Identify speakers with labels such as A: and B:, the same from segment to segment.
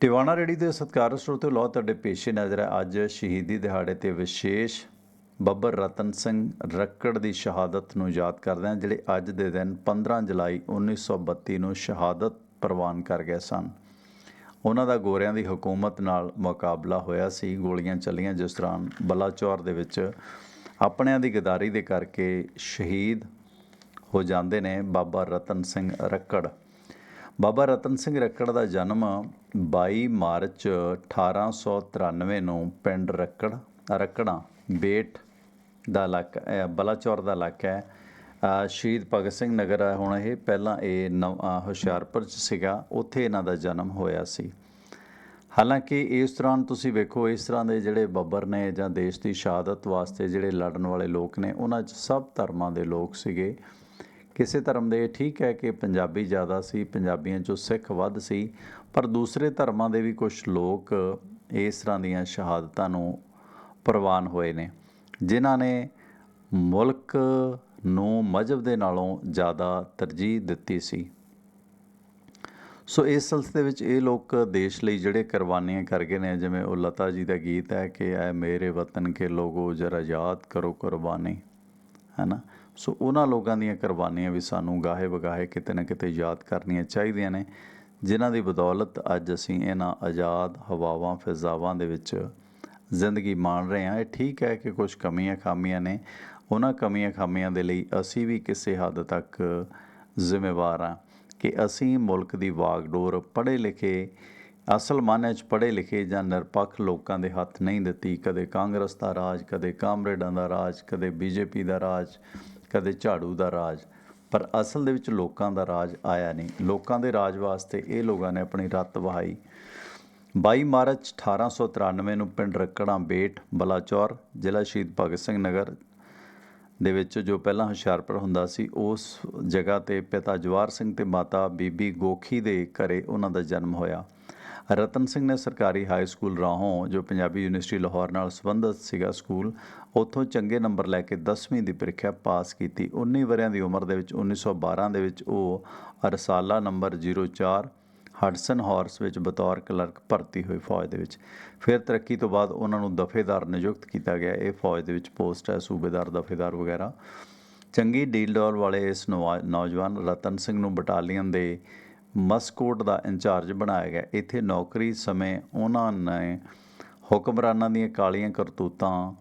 A: ਟਿਵਾਣਾ ਰੇੜੀ ਦੇ ਸਤਿਕਾਰ ਸਰੋਤੇ ਲੋ ਤੁਹਾਡੇ ਪੇਸ਼ੇ ਨਜ਼ਰ ਹੈ ਅੱਜ ਸ਼ਹੀਦੀ ਦਿਹਾੜੇ ਤੇ ਵਿਸ਼ੇਸ਼ ਬੱਬਰ ਰਤਨ ਸਿੰਘ ਰੱਕੜ ਦੀ ਸ਼ਹਾਦਤ ਨੂੰ ਯਾਦ ਕਰਦੇ ਹਾਂ, ਜਿਹੜੇ ਅੱਜ ਦੇ ਦਿਨ 15 ਜੁਲਾਈ 1932 ਨੂੰ ਸ਼ਹਾਦਤ ਪ੍ਰਵਾਨ ਕਰ ਗਏ ਸਨ। ਉਹਨਾਂ ਦਾ ਗੋਰਿਆਂ ਦੀ ਹਕੂਮਤ ਨਾਲ ਮੁਕਾਬਲਾ ਹੋਇਆ ਸੀ। ਗੋਲੀਆਂ ਚੱਲੀਆਂ, ਜਿਸ ਦੌਰਾਨ ਬਲਾਚੌਰ ਦੇ ਵਿੱਚ ਆਪਣਿਆਂ ਦੀ ਗਦਾਰੀ ਦੇ ਕਰਕੇ ਸ਼ਹੀਦ ਹੋ ਜਾਂਦੇ ਨੇ ਬਾਬਾ ਰਤਨ ਸਿੰਘ ਰੱਕੜ। ਬਾਬਾ ਰਤਨ ਸਿੰਘ ਰੱਕੜ ਦਾ ਜਨਮ 22 ਮਾਰਚ 1893 ਨੂੰ ਪਿੰਡ ਰੱਕੜ ਰੱਕੜਾਂ ਬੇਟ ਦਾ ਇਲਾਕਾ ਬਲਾਚੌਰ ਦਾ ਇਲਾਕਾ ਹੈ। ਸ਼ਹੀਦ ਭਗਤ ਸਿੰਘ ਨਗਰ ਹੈ, ਹੁਣ ਇਹ ਪਹਿਲਾਂ ਇਹ ਨਵ- ਹੁਸ਼ਿਆਰਪੁਰ ਚ ਸੀਗਾ, ਉੱਥੇ ਇਹਨਾਂ ਦਾ ਜਨਮ ਹੋਇਆ ਸੀ। ਹਾਲਾਂਕਿ ਇਸ ਦੌਰਾਨ ਤੁਸੀਂ ਵੇਖੋ, ਇਸ ਤਰ੍ਹਾਂ ਦੇ ਜਿਹੜੇ ਬੱਬਰ ਨੇ ਜਾਂ ਦੇਸ਼ ਦੀ ਸ਼ਹਾਦਤ ਵਾਸਤੇ ਜਿਹੜੇ ਲੜਨ ਵਾਲੇ ਲੋਕ ਨੇ, ਉਹਨਾਂ 'ਚ ਸਭ ਧਰਮਾਂ ਦੇ ਲੋਕ ਸੀਗੇ। ਕਿਸੇ ਧਰਮ ਦੇ ਠੀਕ ਹੈ ਕਿ ਪੰਜਾਬੀ ਜ਼ਿਆਦਾ ਸੀ, ਪੰਜਾਬੀਆਂ 'ਚੋਂ ਸਿੱਖ ਵੱਧ ਸੀ, ਪਰ ਦੂਸਰੇ ਧਰਮਾਂ ਦੇ ਵੀ ਕੁਝ ਲੋਕ ਇਸ ਤਰ੍ਹਾਂ ਦੀਆਂ ਸ਼ਹਾਦਤਾਂ ਨੂੰ ਪ੍ਰਵਾਨ ਹੋਏ ਨੇ, ਜਿਨ੍ਹਾਂ ਨੇ ਮੁਲਕ ਨੂੰ ਮਜਹਬ ਦੇ ਨਾਲੋਂ ਜ਼ਿਆਦਾ ਤਰਜੀਹ ਦਿੱਤੀ ਸੀ। ਸੋ ਇਸ ਸਿਲਸਿਲੇ ਵਿੱਚ ਇਹ ਲੋਕ ਦੇਸ਼ ਲਈ ਜਿਹੜੇ ਕੁਰਬਾਨੀਆਂ ਕਰ ਗਏ ਨੇ, ਜਿਵੇਂ ਉਹ ਲਤਾ ਜੀ ਦਾ ਗੀਤ ਹੈ ਕਿ ਐ ਮੇਰੇ ਵਤਨ ਕੇ ਲੋਗੋ ਜਰਾ ਯਾਦ ਕਰੋ ਕੁਰਬਾਨੀ, ਹੈ ਨਾ? ਸੋ ਉਹਨਾਂ ਲੋਕਾਂ ਦੀਆਂ ਕੁਰਬਾਨੀਆਂ ਵੀ ਸਾਨੂੰ ਗਾਹੇ ਵਗਾਹੇ ਕਿਤੇ ਨਾ ਕਿਤੇ ਯਾਦ ਕਰਨੀਆਂ ਚਾਹੀਦੀਆਂ ਨੇ, ਜਿਨ੍ਹਾਂ ਦੀ ਬਦੌਲਤ ਅੱਜ ਅਸੀਂ ਇਹਨਾਂ ਆਜ਼ਾਦ ਹਵਾਵਾਂ, ਫਿਜ਼ਾਵਾਂ ਦੇ ਵਿੱਚ ਜ਼ਿੰਦਗੀ ਮਾਣ ਰਹੇ ਹਾਂ। ਇਹ ਠੀਕ ਹੈ ਕਿ ਕੁਝ ਕਮੀਆਂ ਖਾਮੀਆਂ ਨੇ। ਉਹਨਾਂ ਕਮੀਆਂ ਖਾਮੀਆਂ ਦੇ ਲਈ ਅਸੀਂ ਵੀ ਕਿਸੇ ਹੱਦ ਤੱਕ ਜ਼ਿੰਮੇਵਾਰ ਹਾਂ ਕਿ ਅਸੀਂ ਮੁਲਕ ਦੀ ਵਾਗਡੋਰ ਪੜ੍ਹੇ ਲਿਖੇ ਅਸਲ ਮਾਨੇ 'ਚ ਪੜ੍ਹੇ ਲਿਖੇ ਜਾਂ ਨਿਰਪੱਖ ਲੋਕਾਂ ਦੇ ਹੱਥ ਨਹੀਂ ਦਿੱਤੀ। ਕਦੇ ਕਾਂਗਰਸ ਦਾ ਰਾਜ, ਕਦੇ ਕਾਮਰੇਡਾਂ ਦਾ ਰਾਜ, ਕਦੇ ਬੀਜੇਪੀ ਦਾ ਰਾਜ ਕਦੇ ਝਾੜੂ ਦਾ ਰਾਜ, ਪਰ ਅਸਲ ਦੇ ਵਿੱਚ ਲੋਕਾਂ ਦਾ ਰਾਜ ਆਇਆ ਨਹੀਂ। ਲੋਕਾਂ ਦੇ ਰਾਜ ਵਾਸਤੇ ਇਹ ਲੋਕਾਂ ਨੇ ਆਪਣੀ ਰੱਤ ਵਹਾਈ। 22 ਮਾਰਚ 1893 ਨੂੰ ਪਿੰਡ ਰੱਕੜਾਂ ਬੇਟ, ਬਲਾਚੌਰ, ਜ਼ਿਲ੍ਹਾ ਸ਼ਹੀਦ ਭਗਤ ਸਿੰਘ ਨਗਰ ਦੇ ਵਿੱਚ ਜੋ ਪਹਿਲਾਂ ਹੁਸ਼ਿਆਰਪੁਰ ਹੁੰਦਾ ਸੀ, ਉਸ ਜਗ੍ਹਾ ਤੇ ਪਿਤਾ ਜਵਾਰ ਸਿੰਘ ਤੇ ਮਾਤਾ ਬੀਬੀ ਗੋਖੀ ਦੇ ਘਰੇ ਉਹਨਾਂ ਦਾ ਜਨਮ ਹੋਇਆ। ਰਤਨ ਸਿੰਘ ਨੇ ਸਰਕਾਰੀ ਹਾਈ ਸਕੂਲ ਰਾਹੋਂ, ਜੋ ਪੰਜਾਬੀ ਯੂਨੀਵਰਸਿਟੀ ਲਾਹੌਰ ਨਾਲ ਸੰਬੰਧਿਤ ਸੀਗਾ ਸਕੂਲ, ਉੱਥੋਂ ਚੰਗੇ ਨੰਬਰ ਲੈ ਕੇ 10ਵੀਂ ਦੀ ਪ੍ਰੀਖਿਆ ਪਾਸ ਕੀਤੀ। 19 ਵਰਿਆਂ ਦੀ ਉਮਰ ਦੇ ਵਿੱਚ 1912 ਦੇ ਵਿੱਚ ਉਹ ਰਸਾਲਾ ਨੰਬਰ 04 ਹਡਸਨ ਹਾਰਸ ਵਿੱਚ ਬਤੌਰ ਕਲਰਕ ਭਰਤੀ ਹੋਈ ਫੌਜ ਦੇ ਵਿੱਚ। ਫਿਰ ਤਰੱਕੀ ਤੋਂ ਬਾਅਦ ਉਹਨਾਂ ਨੂੰ ਦਫੇਦਾਰ ਨਿਯੁਕਤ ਕੀਤਾ ਗਿਆ। ਇਹ ਫੌਜ ਦੇ ਵਿੱਚ ਪੋਸਟ ਹੈ, ਸੂਬੇਦਾਰ, ਦਫੇਦਾਰ ਵਗੈਰਾ। ਚੰਗੀ ਡੀਲ ਡੋਲ ਵਾਲੇ ਇਸ ਨੌ- ਨੌਜਵਾਨ ਰਤਨ ਸਿੰਘ ਨੂੰ ਬਟਾਲੀਅਨ ਦੇ ਮਸਕੋਟ ਦਾ ਇੰਚਾਰਜ ਬਣਾਇਆ ਗਿਆ। ਇੱਥੇ ਨੌਕਰੀ ਸਮੇਂ ਉਹਨਾਂ ਨੇ ਹੁਕਮਰਾਨਾਂ ਦੀਆਂ ਕਾਲੀਆਂ ਕਰਤੂਤਾਂ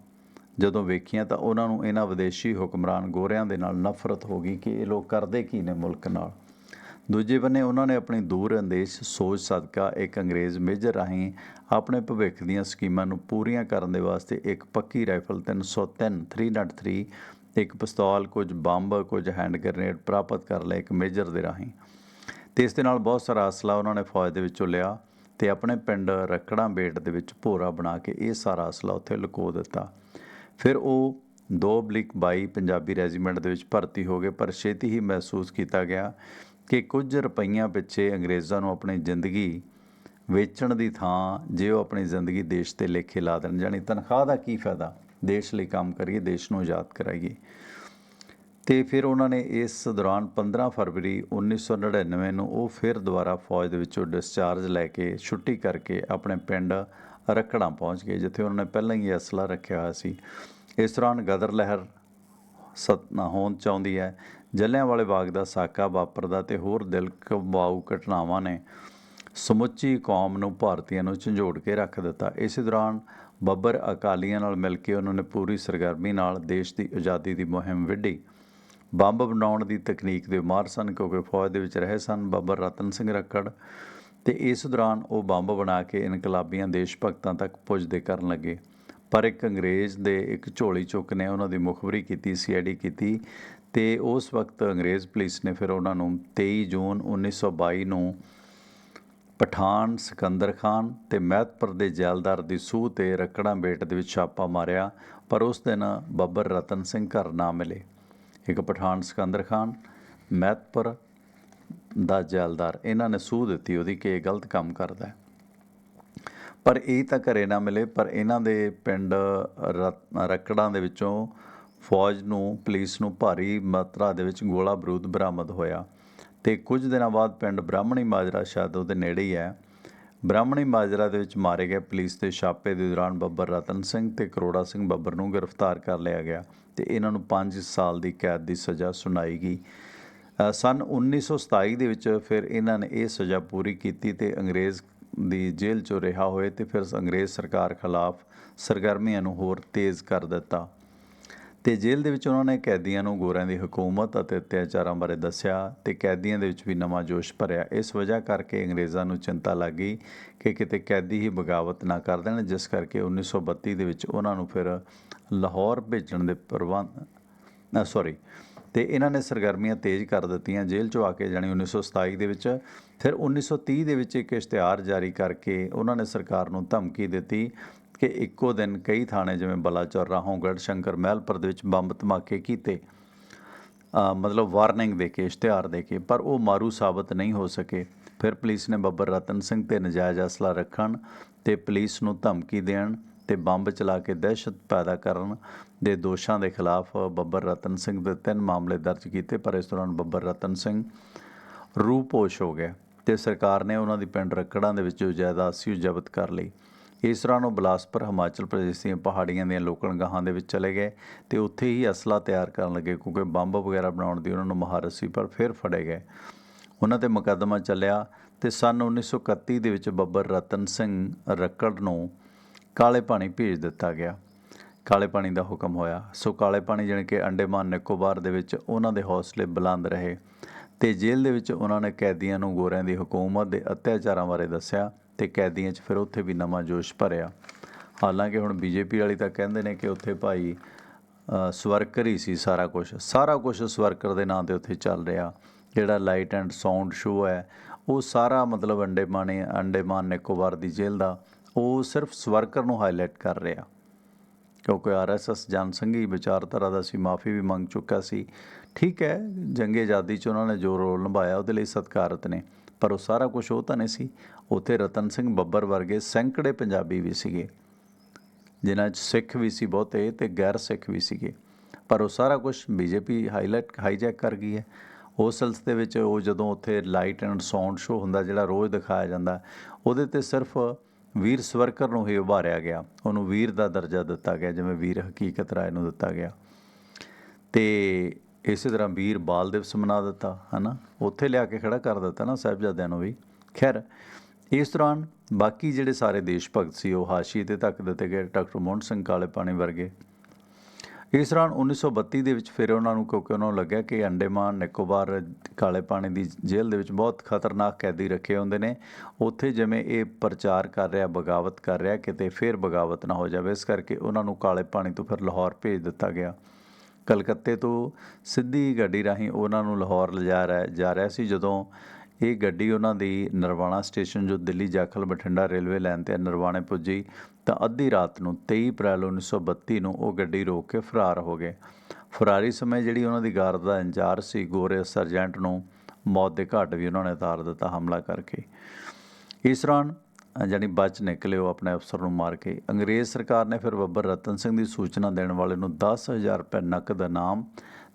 A: ਜਦੋਂ ਵੇਖੀਆਂ ਤਾਂ ਉਹਨਾਂ ਨੂੰ ਇਹਨਾਂ ਵਿਦੇਸ਼ੀ ਹੁਕਮਰਾਨ ਗੋਰਿਆਂ ਦੇ ਨਾਲ ਨਫ਼ਰਤ ਹੋ ਗਈ ਕਿ ਇਹ ਲੋਕ ਕਰਦੇ ਕੀ ਨੇ ਮੁਲਕ ਨਾਲ। ਦੂਜੇ ਬੰਨੇ ਉਹਨਾਂ ਨੇ ਆਪਣੀ ਦੂਰ ਅੰਦੇਸ਼, ਸੋਚ, ਸਦਕਾ, ਇੱਕ ਅੰਗਰੇਜ਼ ਮੇਜਰ ਰਾਹੀਂ ਆਪਣੇ ਭਵਿੱਖ ਦੀਆਂ ਸਕੀਮਾਂ ਨੂੰ ਪੂਰੀਆਂ ਕਰਨ ਦੇ ਵਾਸਤੇ ਇੱਕ ਪੱਕੀ ਰਾਈਫਲ 303 303 ਇੱਕ ਪਿਸਤੌਲ, ਕੁਝ ਬੰਬ, ਕੁਝ ਹੈਂਡ ਗ੍ਰੇਨੇਡ ਪ੍ਰਾਪਤ ਕਰ ਲਏ ਇੱਕ ਮੇਜਰ ਦੇ ਰਾਹੀਂ। ਤੇ ਇਸ ਦੇ ਨਾਲ ਬਹੁਤ ਸਾਰਾ ਅਸਲਾ ਉਹਨਾਂ ਨੇ ਫੌਜ ਦੇ ਵਿੱਚੋਂ ਲਿਆ ਤੇ ਆਪਣੇ ਪਿੰਡ ਰੱਕੜਾਂ ਬੇਟ ਦੇ ਵਿੱਚ ਭੋਰਾ ਬਣਾ ਕੇ ਇਹ ਸਾਰਾ ਅਸਲਾ ਉੱਥੇ ਲੁਕੋ ਦਿੱਤਾ। ਫਿਰ ਉਹ 2/22 ਪੰਜਾਬੀ ਰੈਜੀਮੈਂਟ ਦੇ ਵਿੱਚ ਭਰਤੀ ਹੋ ਗਏ, ਪਰ ਛੇਤੀ ਹੀ ਮਹਿਸੂਸ ਕੀਤਾ ਗਿਆ ਕਿ ਕੁਝ ਰੁਪਈਆਂ ਪਿੱਛੇ ਅੰਗਰੇਜ਼ਾਂ ਨੂੰ ਆਪਣੀ ਜ਼ਿੰਦਗੀ ਵੇਚਣ ਦੀ ਥਾਂ ਜੇ ਉਹ ਆਪਣੀ ਜ਼ਿੰਦਗੀ ਦੇਸ਼ ਤੇ ਲੇਖੇ ਲਾ ਦੇਣ ਜਾਣੀ ਤਨਖਾਹ ਦਾ ਕੀ ਫਾਇਦਾ? ਦੇਸ਼ ਲਈ ਕੰਮ ਕਰੀਏ, ਦੇਸ਼ ਨੂੰ ਆਜ਼ਾਦ ਕਰਾਈਏ। ਤੇ ਫਿਰ ਉਹਨਾਂ ਨੇ ਇਸ ਦੌਰਾਨ 15 ਫਰਵਰੀ 1999 ਨੂੰ ਉਹ ਫਿਰ ਦੁਬਾਰਾ ਫੌਜ ਦੇ ਵਿੱਚੋਂ ਡਿਸਚਾਰਜ ਲੈ ਕੇ ਛੁੱਟੀ ਕਰਕੇ ਆਪਣੇ ਪਿੰਡ ਰੱਖੜਾਂ ਪਹੁੰਚ ਗਏ, ਜਿੱਥੇ ਉਹਨਾਂ ਨੇ ਪਹਿਲਾਂ ਹੀ ਅਸਲਾ ਰੱਖਿਆ ਹੋਇਆ ਸੀ। ਇਸ ਦੌਰਾਨ ਗਦਰ ਲਹਿਰ ਸਤ ਨਾ ਹੋਣ ਚਾਹੁੰਦੀ ਹੈ ਜਲਿਆਂਵਾਲੇ ਬਾਗ ਦਾ ਸਾਕਾ ਵਾਪਰਦਾ ਤੇ ਹੋਰ ਦਿਲ ਕਬਾਊ ਘਟਨਾਵਾਂ ਨੇ ਸਮੁੱਚੀ ਕੌਮ ਨੂੰ ਭਾਰਤੀਆਂ ਨੂੰ ਝੰਜੋੜ ਕੇ ਰੱਖ ਦਿੱਤਾ। ਇਸੇ ਦੌਰਾਨ ਬੱਬਰ ਅਕਾਲੀਆਂ ਨਾਲ ਮਿਲ ਕੇ ਉਹਨਾਂ ਨੇ ਪੂਰੀ ਸਰਗਰਮੀ ਨਾਲ ਦੇਸ਼ ਦੀ ਆਜ਼ਾਦੀ ਦੀ ਮੁਹਿੰਮ ਵਿੱਢੀ। ਬੰਬ ਬਣਾਉਣ ਦੀ ਤਕਨੀਕ ਦੇ ਮਾਹਰ ਸਨ ਕਿਉਂਕਿ ਫੌਜ ਦੇ ਵਿੱਚ ਰਹੇ ਸਨ ਬਾਬਰ ਰਤਨ ਸਿੰਘ ਰੱਕੜ ਤੇ ਇਸ ਦੌਰਾਨ ਉਹ ਬੰਬ ਬਣਾ ਕੇ ਇਨਕਲਾਬੀਆਂ ਦੇਸ਼ ਭਗਤਾਂ ਤੱਕ ਪੁੱਜਦੇ ਕਰਨ ਲੱਗੇ। ਪਰ ਇੱਕ ਅੰਗਰੇਜ਼ ਦੇ ਇੱਕ ਝੋਲੀ ਚੁੱਕ ਨੇ ਉਹਨਾਂ ਦੀ ਮੁਖਬਰੀ ਕੀਤੀ, ਸੀਆਈਡੀ ਕੀਤੀ ਤੇ ਉਸ ਵਕਤ ਅੰਗਰੇਜ਼ ਪੁਲਿਸ ਨੇ ਫਿਰ ਉਹਨਾਂ ਨੂੰ 23 ਜੂਨ 1922 ਨੂੰ ਪਠਾਨ ਸਿਕੰਦਰ ਖਾਨ ਤੇ ਮਹਿਤਪੁਰ ਦੇ ਜੈਲਦਾਰ ਦੀ ਸੂਹ ਤੇ ਰੱਕੜਾਂ ਬੇਟ ਦੇ ਵਿੱਚ ਛਾਪਾ ਮਾਰਿਆ। ਪਰ ਉਸ ਦਿਨ ਬੱਬਰ ਰਤਨ ਸਿੰਘ ਘਰ ਨਾ ਮਿਲੇ। ਇੱਕ ਪਠਾਨ ਸਿਕੰਦਰ ਖਾਨ ਮਹਿਤਪੁਰ ਦਾ ਜੈਲਦਾਰ। ਇਹਨਾਂ ਨੇ ਸੂਹ ਦਿੱਤੀ ਉਹਦੀ ਕਿ ਇਹ ਗਲਤ ਕੰਮ ਕਰਦਾ ਹੈ। ਪਰ ਇਹ ਤਾਂ ਘਰੇ ਨਾ ਮਿਲੇ, ਪਰ ਇਹਨਾਂ ਦੇ ਪਿੰਡ ਰਤ- ਰੱਕੜਾਂ ਦੇ ਵਿੱਚੋਂ ਫੌਜ ਨੂੰ, ਪੁਲਿਸ ਨੂੰ ਭਾਰੀ ਮਾਤਰਾ ਦੇ ਵਿੱਚ ਗੋਲਾ ਬਰੂਦ ਬਰਾਮਦ ਹੋਇਆ। ਤੇ ਕੁਝ ਦਿਨਾਂ ਬਾਅਦ ਪਿੰਡ ਬ੍ਰਾਹਮਣੀ ਮਾਜਰਾ ਸ਼ਾਇਦ ਉਹਦੇ ਨੇੜੇ ਹੀ ਹੈ। ਬ੍ਰਾਹਮਣੀ ਮਾਜਰਾ ਦੇ ਵਿੱਚ ਮਾਰੇ ਗਏ ਪੁਲਿਸ ਦੇ ਛਾਪੇ ਦੇ ਦੌਰਾਨ ਬੱਬਰ ਰਤਨ ਸਿੰਘ ਤੇ ਕਰੋੜਾ ਸਿੰਘ ਬੱਬਰ ਨੂੰ ਗ੍ਰਿਫਤਾਰ ਕਰ ਲਿਆ ਗਿਆ ਤੇ ਇਹਨਾਂ ਨੂੰ 5 ਸਾਲ ਦੀ ਕੈਦ ਦੀ ਸਜ਼ਾ ਸੁਣਾਈ ਗਈ। ਅ, ਸੰਨ 1927 ਦੇ ਵਿੱਚ ਫਿਰ ਇਹਨਾਂ ਨੇ ਇਹ ਸਜ਼ਾ ਪੂਰੀ ਕੀਤੀ ਤੇ ਅੰਗਰੇਜ਼ ਦੀ ਜੇਲ੍ਹ ਚੋਂ ਰਿਹਾ ਹੋਏ ਤੇ ਫਿਰ ਅੰਗਰੇਜ਼ ਸਰਕਾਰ ਖਿਲਾਫ ਸਰਗਰਮੀਆਂ ਨੂੰ ਹੋਰ ਤੇਜ਼ ਕਰ ਦਿੱਤਾ। ਤੇ ਜੇਲ੍ਹ ਦੇ ਵਿੱਚ ਉਹਨਾਂ ਨੇ ਕੈਦੀਆਂ ਨੂੰ ਗੋਰਿਆਂ ਦੀ ਹਕੂਮਤ ਅਤੇ ਅਤਿਆਚਾਰਾਂ ਬਾਰੇ ਦੱਸਿਆ ਤੇ ਕੈਦੀਆਂ ਦੇ ਵਿੱਚ ਵੀ ਨਵਾਂ ਜੋਸ਼ ਭਰਿਆ। ਇਸ ਵਜ੍ਹਾ ਕਰਕੇ ਅੰਗਰੇਜ਼ਾਂ ਨੂੰ ਚਿੰਤਾ ਲੱਗ ਗਈ ਕਿ ਕਿਤੇ ਕੈਦੀ ਹੀ ਬਗਾਵਤ ਨਾ ਕਰ ਦੇਣ, ਜਿਸ ਕਰਕੇ 1932 ਦੇ ਵਿੱਚ ਉਹਨਾਂ ਨੂੰ ਫਿਰ ਲਾਹੌਰ ਭੇਜਣ ਦੇ ਪ੍ਰਬੰਧ ਸੌਰੀ ਤੇ ਇਹਨਾਂ ਨੇ ਸਰਗਰਮੀਆਂ ਤੇਜ਼ ਕਰ ਦਿੱਤੀਆਂ ਜੇਲ੍ਹ ਚੋਂ ਆ ਕੇ, ਜਾਣੀ 1927 ਦੇ ਵਿੱਚ। ਫਿਰ 1930 ਦੇ ਵਿੱਚ ਇੱਕ ਇਸ਼ਤਿਹਾਰ ਜਾਰੀ ਕਰਕੇ ਉਹਨਾਂ ਨੇ ਸਰਕਾਰ ਨੂੰ ਧਮਕੀ ਦਿੱਤੀ ਕਿ ਇੱਕੋ ਦਿਨ ਕਈ ਥਾਣੇ ਜਿਵੇਂ ਬਲਾਚੌਰ, ਰਾਹੋਂਗੜ੍ਹ, ਸ਼ੰਕਰ ਮਹਿਲਪੁਰ ਦੇ ਵਿੱਚ ਬੰਬ ਧਮਾਕੇ ਕੀਤੇ। ਮਤਲਬ ਵਾਰਨਿੰਗ ਦੇ ਕੇ, ਇਸ਼ਤਿਹਾਰ ਦੇ ਕੇ, ਪਰ ਉਹ ਮਾਰੂ ਸਾਬਤ ਨਹੀਂ ਹੋ ਸਕੇ। ਫਿਰ ਪੁਲਿਸ ਨੇ ਬੱਬਰ ਰਤਨ ਸਿੰਘ ਤੇ ਨਜਾਇਜ਼ ਅਸਲਾ ਰੱਖਣ ਤੇ ਪੁਲਿਸ ਨੂੰ ਧਮਕੀ ਦੇਣ ਤੇ ਬੰਬ ਚਲਾ ਕੇ ਦਹਿਸ਼ਤ ਪੈਦਾ ਕਰਨ ਦੇ ਦੋਸ਼ਾਂ ਦੇ ਖਿਲਾਫ ਬੱਬਰ ਰਤਨ ਸਿੰਘ ਦੇ ਤਿੰਨ ਮਾਮਲੇ ਦਰਜ ਕੀਤੇ, ਪਰ ਇਸ ਦੌਰਾਨ ਬੱਬਰ ਰਤਨ ਸਿੰਘ ਰੂਪੋਸ਼ ਹੋ ਗਿਆ ਤੇ ਸਰਕਾਰ ਨੇ ਉਹਨਾਂ ਦੀ ਪਿੰਡ ਰੱਕੜਾਂ ਦੇ ਵਿੱਚ ਜੋ ਜਾਇਦਾਦ ਸੀ ਉਹ ਜ਼ਬਤ ਕਰ ਲਈ। ਇਸ ਤਰ੍ਹਾਂ ਨੂੰ ਬਿਲਾਸਪੁਰ, ਹਿਮਾਚਲ ਪ੍ਰਦੇਸ਼ ਦੀਆਂ ਪਹਾੜੀਆਂ ਦੀਆਂ ਲੋਕਲ ਗਾਹਾਂ ਦੇ ਵਿੱਚ ਚਲੇ ਗਏ ਤੇ ਉੱਥੇ ਹੀ ਅਸਲਾ ਤਿਆਰ ਕਰਨ ਲੱਗੇ ਕਿਉਂਕਿ ਬੰਬ ਵਗੈਰਾ ਬਣਾਉਣ ਦੀ ਉਹਨਾਂ ਨੂੰ ਮਹਾਰਤ ਸੀ, ਪਰ ਫਿਰ ਫੜੇ ਗਏ। ਉਹਨਾਂ ਤੇ ਮੁਕੱਦਮਾ ਚੱਲਿਆ ਤੇ ਸਨ 1931 ਦੇ ਵਿੱਚ ਬੱਬਰ ਰਤਨ ਸਿੰਘ ਰੱਕੜ ਨੂੰ ਕਾਲੇ ਪਾਣੀ ਭੇਜ ਦਿੱਤਾ ਗਿਆ। ਕਾਲੇ ਪਾਣੀ ਦਾ ਹੁਕਮ ਹੋਇਆ। ਸੋ ਕਾਲੇ ਪਾਣੀ ਜਾਣੀ ਕਿ ਅੰਡੇਮਾਨ ਨਿਕੋਬਾਰ ਦੇ ਵਿੱਚ ਉਹਨਾਂ ਦੇ ਹੌਸਲੇ ਬੁਲੰਦ ਰਹੇ ਤੇ ਜੇਲ੍ਹ ਦੇ ਵਿੱਚ ਉਹਨਾਂ ਨੇ ਕੈਦੀਆਂ ਨੂੰ ਗੋਰਿਆਂ ਦੀ ਹਕੂਮਤ ਦੇ ਅਤਿਆਚਾਰਾਂ ਬਾਰੇ ਦੱਸਿਆ। ਤੇ ਕੈਦੀਆਂ 'ਚ ਫਿਰ ਉੱਥੇ ਵੀ ਨਵਾਂ ਜੋਸ਼ ਭਰਿਆ। ਹਾਲਾਂਕਿ ਹੁਣ ਬੀਜੇਪੀ ਵਾਲੀ ਤਾਂ ਕਹਿੰਦੇ ਨੇ ਕਿ ਉੱਥੇ ਭਾਈ ਸਵਰਕਰ ਹੀ ਸੀ ਸਾਰਾ ਕੁਝ ਸਾਰਾ ਕੁਝ ਸਵਰਕਰ ਦੇ ਨਾਂ ਤੇ ਉੱਥੇ ਚੱਲ ਰਿਹਾ। ਜਿਹੜਾ ਲਾਈਟ ਐਂਡ ਸਾਊਂਡ ਸ਼ੋਅ ਹੈ, ਉਹ ਸਾਰਾ ਮਤਲਬ ਅੰਡੇਮਾਨੇ, ਅੰਡੇਮਾਨ ਨਿਕੋਬਾਰ ਦੀ ਜੇਲ੍ਹ ਦਾ, ਉਹ ਸਿਰਫ ਸਵਰਕਰ ਨੂੰ ਹਾਈਲਾਈਟ ਕਰ ਰਿਹਾ। ਕਿਉਂਕਿ ਆਰਐਸਐਸ ਜਨਸੰਘੀ ਵਿਚਾਰਧਾਰਾ ਦਾ ਸੀ, ਮਾਫੀ ਵੀ ਮੰਗ ਚੁੱਕਾ ਸੀ। ਠੀਕ ਹੈ, ਜੰਗੇ ਆਜ਼ਾਦੀ 'ਚ ਉਹਨਾਂ ਨੇ ਜੋ ਰੋਲ ਨਿਭਾਇਆ, ਉਹਦੇ ਲਈ ਸਤਿਕਾਰਤ ਨੇ। ਪਰ ਉਹ ਸਾਰਾ ਕੁਝ ਉਹ ਤਾਂ ਨਹੀਂ ਸੀ। ਉੱਥੇ ਰਤਨ ਸਿੰਘ ਬੱਬਰ ਵਰਗੇ ਸੈਂਕੜੇ ਪੰਜਾਬੀ ਵੀ ਸੀਗੇ, ਜਿਨ੍ਹਾਂ 'ਚ ਸਿੱਖ ਵੀ ਸੀ ਬਹੁਤੇ ਤੇ ਗੈਰ ਸਿੱਖ ਵੀ ਸੀਗੇ। ਪਰ ਉਹ ਸਾਰਾ ਕੁਝ ਬੀਜੇਪੀ ਹਾਈਲਾਈਟ ਹਾਈਜੈਕ ਕਰ ਗਈ ਹੈ। ਉਸ ਸਿਲਸਿਲੇ ਵਿੱਚ ਉਹ ਜਦੋਂ ਉੱਥੇ ਲਾਈਟ ਐਂਡ ਸਾਊਂਡ ਸ਼ੋਅ ਹੁੰਦਾ ਜਿਹੜਾ ਰੋਜ਼ ਦਿਖਾਇਆ ਜਾਂਦਾ, ਉਹਦੇ ਤੇ ਸਿਰਫ ਵੀਰ ਸਵਰਕਰ ਨੂੰ ਹੀ ਉਭਾਰਿਆ ਗਿਆ। ਉਹਨੂੰ ਵੀਰ ਦਾ ਦਰਜਾ ਦਿੱਤਾ ਗਿਆ, ਜਿਵੇਂ ਵੀਰ ਹਕੀਕਤ ਰਾਏ ਨੂੰ ਦਿੱਤਾ ਗਿਆ। ਤੇ ਇਸੇ ਤਰ੍ਹਾਂ ਵੀਰ ਬਾਲ ਦਿਵਸ ਮਨਾ ਦਿੱਤਾ, ਹਨਾ? ਉੱਥੇ ਲਿਆ ਕੇ ਖੜਾ ਕਰ ਦਿੱਤਾ ਨਾ ਸਾਹਿਬਜ਼ਾਦਿਆਂ ਨੂੰ ਵੀ। ਖੈਰ ਇਸ ਦੌਰਾਨ ਬਾਕੀ ਜਿਹੜੇ ਸਾਰੇ ਦੇਸ਼ ਭਗਤ ਸੀ, ਉਹ ਹਾਸ਼ੀ ਤੇ ਧੱਕ ਦਿੱਤੇ ਗਏ ਡਾਕਟਰ ਮੋਹਨ ਸਿੰਘ ਕਾਲੇ ਪਾਣੀ ਵਰਗੇ। ਇਸ ਦੌਰਾਨ 1932 ਦੇ ਵਿੱਚ ਫਿਰ ਉਹਨਾਂ ਨੂੰ, ਕਿਉਂਕਿ ਉਹਨਾਂ ਨੂੰ ਲੱਗਿਆ ਕਿ ਅੰਡੇਮਾਨ, ਨਿਕੋਬਾਰ ਕਾਲੇ ਪਾਣੀ ਦੀ ਜੇਲ੍ਹ ਦੇ ਵਿੱਚ ਬਹੁਤ ਖਤਰਨਾਕ ਕੈਦੀ ਰੱਖੇ ਹੁੰਦੇ ਨੇ। ਉੱਥੇ ਜਿਵੇਂ ਇਹ ਪ੍ਰਚਾਰ ਕਰ ਰਿਹਾ, ਬਗਾਵਤ ਕਰ ਰਿਹਾ, ਕਿਤੇ ਫਿਰ ਬਗਾਵਤ ਨਾ ਹੋ ਜਾਵੇ, ਇਸ ਕਰਕੇ ਉਹਨਾਂ ਨੂੰ ਕਾਲੇ ਪਾਣੀ ਤੋਂ ਫਿਰ ਲਾਹੌਰ ਭੇਜ ਦਿੱਤਾ ਗਿਆ। ਕਲਕੱਤੇ ਤੋਂ ਸਿੱਧੀ ਗੱਡੀ ਰਾਹੀਂ ਉਹਨਾਂ ਨੂੰ ਲਾਹੌਰ ਲਿਜਾ ਰਿਹਾ, ਜਾ ਰਿਹਾ ਸੀ, ਜਦੋਂ ਇਹ ਗੱਡੀ ਉਹਨਾਂ ਦੀ ਨਰਵਾਣਾ ਸਟੇਸ਼ਨ ਜੋ ਦਿੱਲੀ ਜਾਖਲ ਬਠਿੰਡਾ ਰੇਲਵੇ ਲਾਈਨ ਤੇ ਨਰਵਾਣੇ ਪੁੱਜੀ ਤਾਂ ਅੱਧੀ ਰਾਤ ਨੂੰ 23 ਅਪ੍ਰੈਲ 1932 ਨੂੰ ਉਹ ਗੱਡੀ ਰੋਕ ਕੇ ਫਰਾਰ ਹੋ ਗਏ। ਫਰਾਰੀ ਸਮੇਂ ਜਿਹੜੀ ਉਹਨਾਂ ਦੀ ਗਾਰਡ ਦਾ ਇੰਚਾਰਜ ਸੀ ਗੋਰੇ ਸਰਜੈਂਟ ਨੂੰ ਮੌਤ ਦੇ ਘਾਟ ਵੀ ਉਹਨਾਂ ਨੇ ਉਤਾਰ ਦਿੱਤਾ ਹਮਲਾ ਕਰਕੇ। ਇਸ ਦੌਰਾਨ ਅ, ਜਾਣੀ ਬਚ ਨਿਕਲੇ ਉਹ ਆਪਣੇ ਅਫਸਰ ਨੂੰ ਮਾਰ ਕੇ। ਅੰਗਰੇਜ਼ ਸਰਕਾਰ ਨੇ ਫਿਰ ਬੱਬਰ ਰਤਨ ਸਿੰਘ ਦੀ ਸੂਚਨਾ ਦੇਣ ਵਾਲੇ ਨੂੰ 10000 ਰੁਪਏ ਨਕਦ ਇਨਾਮ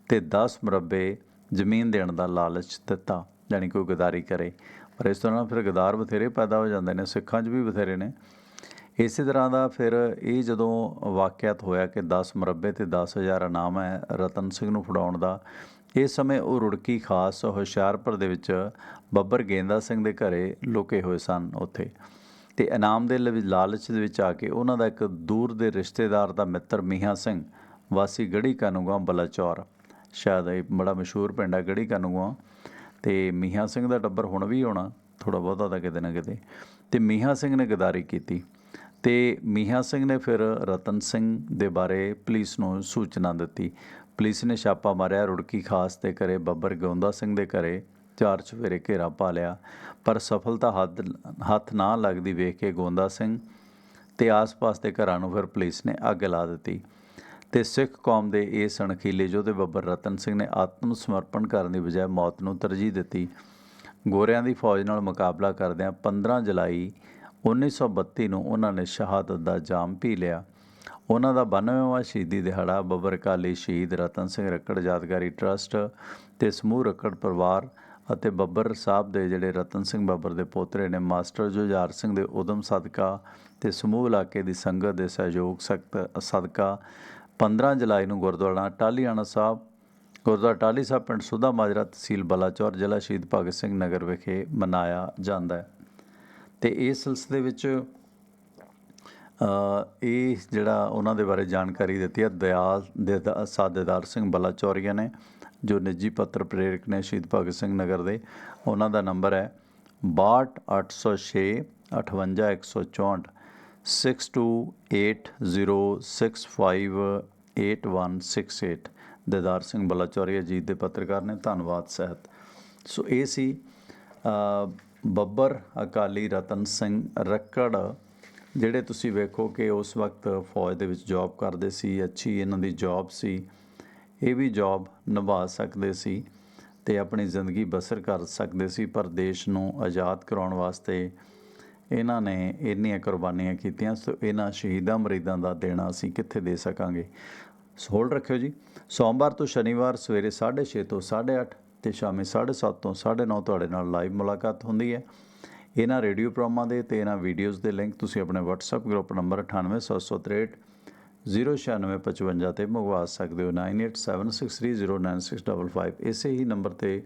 A: ਤੇ 10 ਮੁਰੱਬੇ ਜ਼ਮੀਨ ਦੇਣ ਦਾ ਲਾਲਚ ਦਿੱਤਾ। ਜਾਣੀ ਕੋਈ ਗਦਾਰੀ ਕਰੇ। ਪਰ ਇਸ ਤਰ੍ਹਾਂ ਫਿਰ ਗਦਾਰ ਬਥੇਰੇ ਪੈਦਾ ਹੋ ਜਾਂਦੇ ਨੇ, ਸਿੱਖਾਂ 'ਚ ਵੀ ਬਥੇਰੇ ਨੇ। ਇਸੇ ਤਰ੍ਹਾਂ ਦਾ ਫਿਰ ਇਹ ਜਦੋਂ ਵਾਕਿਆਤ ਹੋਇਆ ਕਿ 10 ਮੁਰੱਬੇ ਤੇ 10000 ਇਨਾਮ ਹੈ ਰਤਨ ਸਿੰਘ ਨੂੰ ਫੜਾਉਣ ਦਾ, ਇਸ ਸਮੇਂ ਉਹ ਰੁੜਕੀ ਖਾਸ ਹੁਸ਼ਿਆਰਪੁਰ ਦੇ ਵਿੱਚ ਬੱਬਰ ਗੇਂਦਾ ਸਿੰਘ ਦੇ ਘਰੇ ਲੁਕੇ ਹੋਏ ਸਨ ਉੱਥੇ। ਤੇ ਇਨਾਮ ਦੇ ਲਾਲਚ ਦੇ ਵਿੱਚ ਆ ਕੇ ਉਹਨਾਂ ਦਾ ਇੱਕ ਦੂਰ ਦੇ ਰਿਸ਼ਤੇਦਾਰ ਦਾ ਮਿੱਤਰ ਮੀਆਂ ਸਿੰਘ, ਵਾਸੀ ਗੜੀ ਕਾਨੂੰਗਾਂ, ਬਲਾਚੌਰ। ਸ਼ਾਇਦ ਇਹ ਬੜਾ ਮਸ਼ਹੂਰ ਪਿੰਡ ਹੈ ਗੜੀ ਕਾਨੂੰਗਾਂ। ਤੇ ਮੀਆਂ ਸਿੰਘ ਦਾ ਟੱਬਰ ਹੁਣ ਵੀ ਹੋਣਾ ਥੋੜਾ ਬਹੁਤਾ ਤਾਂ ਕਿਤੇ ਨਾ ਕਿਤੇ। ਤੇ ਮੀਆਂ ਸਿੰਘ ਨੇ ਗਦਾਰੀ ਕੀਤੀ। ਤੇ ਮੀਆਂ ਸਿੰਘ ਨੇ ਫਿਰ ਰਤਨ ਸਿੰਘ ਦੇ ਬਾਰੇ ਪੁਲਿਸ ਨੂੰ ਸੂਚਨਾ ਦਿੱਤੀ। ਪੁਲਿਸ ਨੇ ਛਾਪਾ ਮਾਰਿਆ, ਰੁੜਕੀ ਖਾਸ ਦੇ ਘਰੇ, ਬੱਬਰ ਗੋਂਦਾ ਸਿੰਘ ਦੇ ਘਰੇ, ਚਾਰ ਚੁਫੇਰੇ ਘੇਰਾ ਪਾ ਲਿਆ। ਪਰ ਸਫਲਤਾ ਹੱਥ ਹੱਥ ਨਾ ਲੱਗਦੀ ਵੇਖ ਕੇ ਗੋਂਦਾ ਸਿੰਘ ਤੇ ਆਸ-ਪਾਸ ਦੇ ਘਰਾਂ ਨੂੰ ਫਿਰ ਪੁਲਿਸ ਨੇ ਅੱਗ ਲਾ ਦਿੱਤੀ। ਤੇ ਸਿੱਖ ਕੌਮ ਦੇ ਇਸ ਅਣਖੀਲੇ ਯੋਧੇ ਬੱਬਰ ਰਤਨ ਸਿੰਘ ਨੇ ਆਤਮ ਸਮਰਪਣ ਕਰਨ ਦੀ ਬਜਾਏ ਮੌਤ ਨੂੰ ਤਰਜੀਹ ਦਿੱਤੀ। ਗੋਰਿਆਂ ਦੀ ਫੌਜ ਨਾਲ ਮੁਕਾਬਲਾ ਕਰਦਿਆਂ 15 ਜੁਲਾਈ 1932 ਨੂੰ ਉਹਨਾਂ ਨੇ ਸ਼ਹਾਦਤ ਦਾ ਜਾਮ ਪੀ ਲਿਆ। ਉਹਨਾਂ ਦਾ 92ਵਾਂ ਸ਼ਹੀਦੀ ਦਿਹਾੜਾ ਬੱਬਰ ਕਾਲੀ ਸ਼ਹੀਦ ਰਤਨ ਸਿੰਘ ਰੱਕੜ ਯਾਦਗਾਰੀ ਟਰਸਟ ਤੇ ਸਮੂਹ ਰੱਕੜ ਪਰਿਵਾਰ ਅਤੇ ਬੱਬਰ ਸਾਹਿਬ ਦੇ ਜਿਹੜੇ ਰਤਨ ਸਿੰਘ ਬੱਬਰ ਦੇ ਪੋਤਰੇ ਨੇ ਮਾਸਟਰ ਜੁਝਾਰ ਸਿੰਘ ਦੇ ਉਦਮ ਸਦਕਾ ਤੇ ਸਮੂਹ ਇਲਾਕੇ ਦੀ ਸੰਗਤ ਦੇ ਸਹਿਯੋਗ ਸਖਤ ਸਦਕਾ 15 ਜੁਲਾਈ ਨੂੰ ਗੁਰਦੁਆਰਾ ਟਾਹਲੀਆਣਾ ਸਾਹਿਬ, ਗੁਰਦੁਆਰਾ ਟਾਹਲੀ ਸਾਹਿਬ, ਪਿੰਡ ਸੁਧਾ ਮਾਜਰਾ ਤਹਿਸੀਲ ਬਲਾਚੌਰ, ਜ਼ਿਲ੍ਹਾ ਸ਼ਹੀਦ ਭਗਤ ਸਿੰਘ ਨਗਰ ਵਿਖੇ ਮਨਾਇਆ ਜਾਂਦਾ ਹੈ। ਤੇ ਇਸ ਸਿਲਸਿਲੇ ਵਿੱਚ ਇਹ ਜਿਹੜਾ ਉਹਨਾਂ ਦੇ ਬਾਰੇ ਜਾਣਕਾਰੀ ਦਿੱਤੀ ਹੈ ਦਿਆਲ ਦੇ ਦਾ- ਸਾਦੇਦਾਰ ਸਿੰਘ ਬਲਾਚੌਰੀਆ ਨੇ, ਜੋ ਨਿੱਜੀ ਪੱਤਰ ਪ੍ਰੇਰਕ ਨੇ ਸ਼ਹੀਦ ਭਗਤ ਸਿੰਘ ਨਗਰ ਦੇ, ਉਹਨਾਂ ਦਾ ਨੰਬਰ ਹੈ 62806 58164 6280658168 ਦੇਦਾਰ ਸਿੰਘ ਬਲਾਚੌਰੀਆ ਜੀ ਦੇ ਪੱਤਰਕਾਰ ਨੇ, ਧੰਨਵਾਦ ਸਹਿਤ। ਸੋ ਇਹ ਸੀ ਬੱਬਰ ਅਕਾਲੀ ਰਤਨ ਸਿੰਘ ਰੱਕੜ, ਜਿਹੜੇ ਤੁਸੀਂ ਵੇਖੋ ਕਿ ਉਸ ਵਕਤ ਫੌਜ ਦੇ ਵਿੱਚ ਜੌਬ ਕਰਦੇ ਸੀ, ਅੱਛੀ ਇਹਨਾਂ ਦੀ ਜੌਬ ਸੀ, ਇਹ ਵੀ ਜੌਬ ਨਿਭਾ ਸਕਦੇ ਸੀ ਤੇ ਆਪਣੀ ਜ਼ਿੰਦਗੀ ਬਸਰ ਕਰ ਸਕਦੇ ਸੀ, ਪਰ ਦੇਸ਼ ਨੂੰ ਆਜ਼ਾਦ ਕਰਾਉਣ ਵਾਸਤੇ ਇਹਨਾਂ ਨੇ ਇੰਨੀਆਂ ਕੁਰਬਾਨੀਆਂ ਕੀਤੀਆਂ, ਸੋ ਇਹਨਾਂ ਸ਼ਹੀਦਾਂ ਮਰੀਦਾਂ ਦਾ ਦੇਣਾ ਅਸੀਂ ਕਿੱਥੇ ਦੇ ਸਕਾਂਗੇ? ਸੋ ਹੋਲਡ ਰੱਖਿਓ ਜੀ। ਸੋਮਵਾਰ ਤੋਂ ਸ਼ਨੀਵਾਰ ਸਵੇਰੇ 6:30 ਤੋਂ 8:30 ਤੇ ਸ਼ਾਮੇ 7:30 ਤੋਂ 9:30 ਤੁਹਾਡੇ ਨਾਲ ਲਾਈਵ ਮੁਲਾਕਾਤ ਹੁੰਦੀ ਹੈ। ਇਹਨਾਂ ਰੇਡੀਓ ਪ੍ਰੋਗਰਾਮਾਂ ਦੇ ਤੇ ਇਹਨਾਂ ਵੀਡੀਓਜ਼ ਦੇ ਲਿੰਕ ਤੁਸੀਂ ਆਪਣੇ WhatsApp ਗਰੁੱਪ ਨੰਬਰ 98763 09655 ਤੇ ਮੰਗਵਾ ਸਕਦੇ ਹੋ। 9876309655 ਇਸੇ ਹੀ ਨੰਬਰ ਤੇ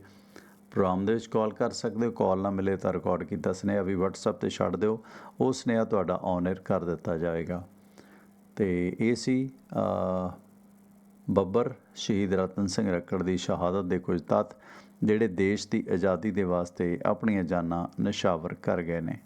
A: ਪ੍ਰੋਗਰਾਮ ਦੇ ਵਿੱਚ ਕਾਲ ਕਰ ਸਕਦੇ ਹੋ, ਕਾਲ ਨਾ ਮਿਲੇ ਤਾਂ ਰਿਕਾਰਡ ਕੀਤਾ ਸੁਨੇਹਾ ਵੀ WhatsApp ਤੇ ਛੱਡ ਦਿਓ। ਉਹ ਸੁਨੇਹਾ ਤੁਹਾਡਾ ਔਨ 에ਅਰ ਕਰ ਦਿੱਤਾ ਜਾਏਗਾ। ਤੇ ਇਹ ਸੀ ਬੱਬਰ ਸ਼ਹੀਦ ਰਤਨ ਸਿੰਘ ਰੱਕੜ ਦੀ ਸ਼ਹਾਦਤ ਦੇ ਕੁਝ ਤੱਤ, ਜਿਹੜੇ ਦੇਸ਼ ਦੀ ਆਜ਼ਾਦੀ ਦੇ ਵਾਸਤੇ ਆਪਣੀਆਂ ਜਾਨਾਂ ਨਿਸ਼ਾਵਰ ਕਰ ਗਏ ਨੇ।